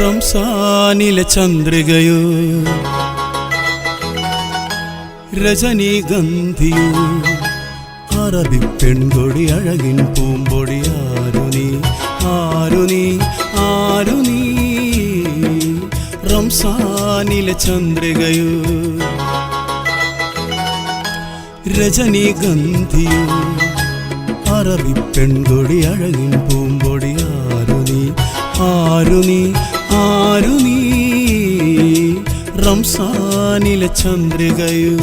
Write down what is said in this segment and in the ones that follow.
റംസാനിലെ ചന്ദ്രികയോ. രജനീഗന്ധിയോ. അറബി പെൺകൊടി അഴകിൻ പൂമ്പൊടി ആരു നീ ആരു നീ റംസാനിലെ ചന്ദ്രികയോ. രജനീഗന്ധിയോ. അറബി പെൺകൊടി അഴകിൻ പൂമ്പൊടി ആരു നീ ആരു നീ. ആരു നീ റംസാനിലെ ചന്ദ്രികയോ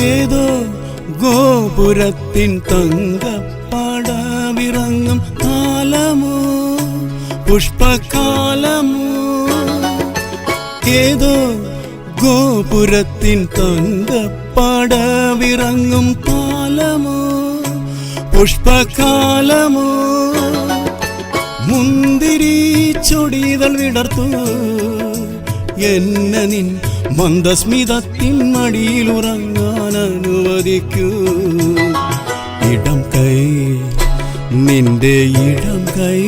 ഏതോ ഗോപുരത്തിൻ തങ്ക പടവിറങ്ങും കാലമോ പുഷ്പകാലമോ? ഏതോ ഗോപുരത്തിൻ തങ്ക പടവിറങ്ങും കാലമോ പുഷ്പകാലമോ? മുന്തിരി ചൊടിതൾ വിടർത്തു. എന്നെ നിൻ മന്ദസ്മിതത്തിൻ അനുവദിക്കൂ. ഇടം കൈ നിന്റെ ഇടം കൈ.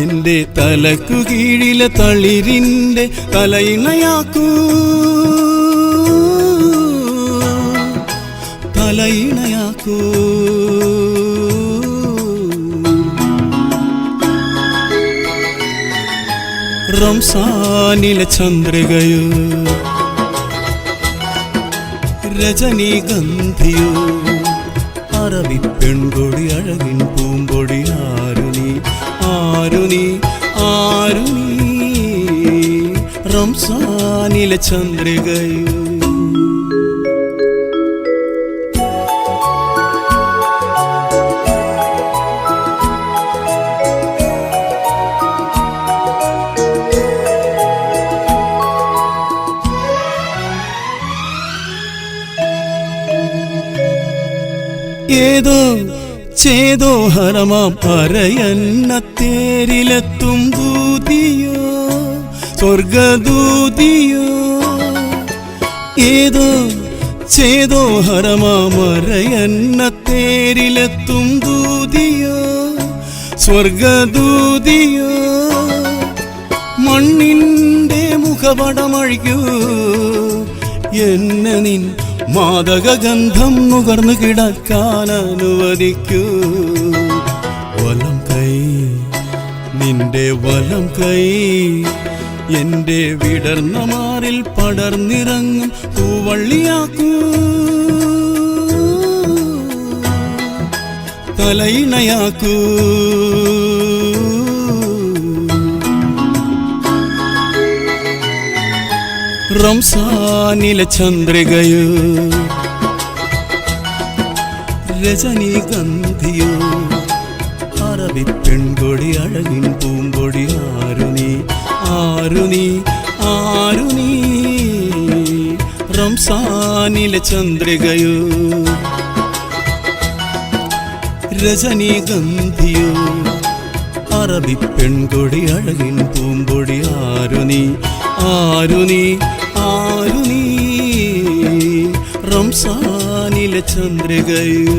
എന്റെ തലക്കു കീഴിലെ തളിരിന്റെ തലയിണയാക്കൂ തലയിണയാക്കൂ റംസാനിലെ ചന്ദ്രികയോ രജനീഗന്ധിയോ? അറബി പെൺകൊടി അഴകിൻ പൂമ്പൊടി ആരുണി ആരുണി ആരുണി റംസാനിലെ ചന്ദ്രികയോ? ഏതോ ചേതോ ഹരമാം അരയന്നത്തേരിലെത്തും ദൂതിയോ സ്വർഗദൂതിയോ. ഏതോ ചേതോ ഹരമാം അരയന്നത്തേരിലെത്തും ദൂതിയോ സ്വർഗദൂതിയോ. മണ്ണിന്റെ മുഖപടമഴിക്കൂ എന്നെ നിൻ മാദകഗന്ധം നുകർന്നു കിടക്കാൻ അനുവദിക്കൂ. വലം കൈ നിന്റെ വലം കൈ എന്റെ വിടർന്ന മാറിൽ പടർന്നിറങ്ങും പൂവള്ളിയാക്കൂ. തലയിണയാക്കൂ. റംസാനിലെ ചന്ദ്രികയോ രജനീഗന്ധിയോ അറബി പെൺകൊടി അഴകിൻ പൂമ്പൊടി ആരുണി നീ ആരു നീ ആരു നീ. റംസാനിലെ ചന്ദ്രികയോ രജനീഗന്ധിയോ അറബി പെൺകൊടി അഴകിൻ പൂമ്പൊടി ആരു നീ. റംസാനിലെ ചന്ദ്രികയോ